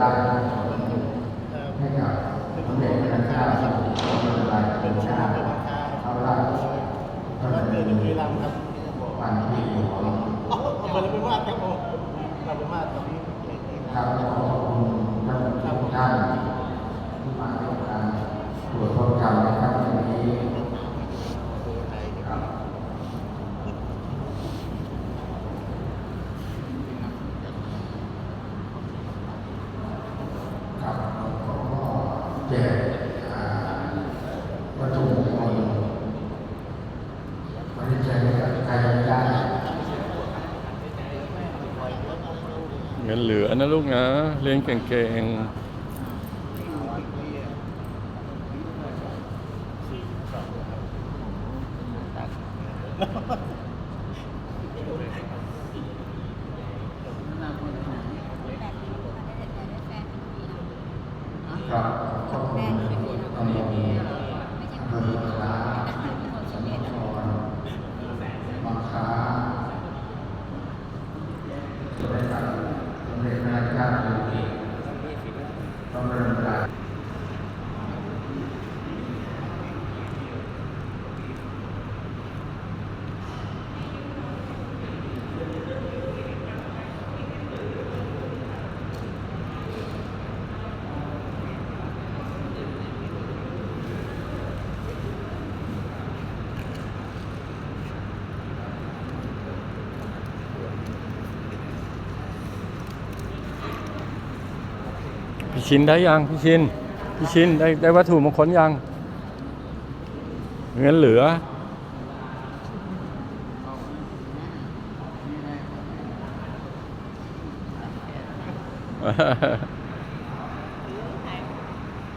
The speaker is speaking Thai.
ราชให้กับสมเด็จพระเจ้าสมเด็จพระราชเป็ชาติพระราชพระราชเป็นบุรีรัมย์ครับวันที่หัวอ๋อเป็นบุรไม่มย์ครับผมเป็นบุรีรัมย์ครับครับขอบคุณท่าน แจกอ่าวัตถุมงคลวันนี้แจกให้กับใครไม่ได้เงินเหลือนะลูกนะ เรียนเก่งๆ ครับขอบคุณตอนนี้มีอำเภอคลาสมุทรบางค้าสมเด็จพระสมเด็จพระนางเจ้าสิริกิติ์ต้องเริ่มการ พี่ชินได้ยังพี่ชินพี่ชินได้ได้วัตถุมงคลยังเงินเหลือ